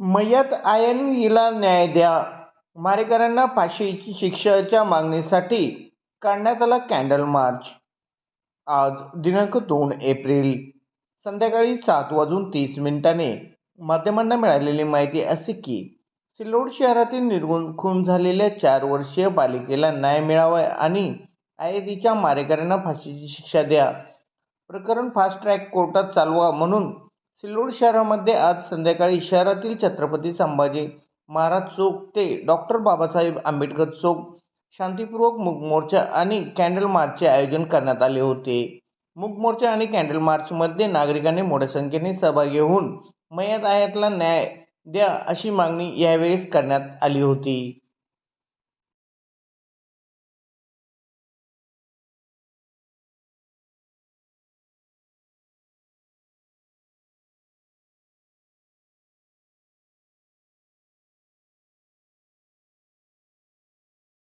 मयत आयन हिला न्याय द्या. मारेकऱ्यांना फाशीची शिक्षेच्या मागणीसाठी काढण्यात आला कॅन्डल मार्च. आज दिनांक दोन एप्रिल. संध्याकाळी सात वाजून तीस मिनिटांनी माध्यमांना मिळालेली माहिती अशी की सिल्लोड शहरातील निर्गुण खून झालेल्या चार वर्षीय बालिकेला न्याय मिळावा आणि आयदीच्या मारेकऱ्यांना फाशीची शिक्षा द्या. प्रकरण फास्ट ट्रॅक कोर्टात चालवा म्हणून सिल्लोड शहरामध्ये आज संध्याकाळी शहरातील छत्रपती संभाजी महाराज चौक ते डॉक्टर बाबासाहेब आंबेडकर चौक शांतीपूर्वक मूक मोर्चा आणि कॅन्डल मार्चचे आयोजन करण्यात आले होते. मूक मोर्चा आणि कॅन्डल मार्चमध्ये नागरिकांनी मोठ्या संख्येने सहभागी होऊन मयत आयातला न्याय द्या अशी मागणी यावेळेस करण्यात आली होती.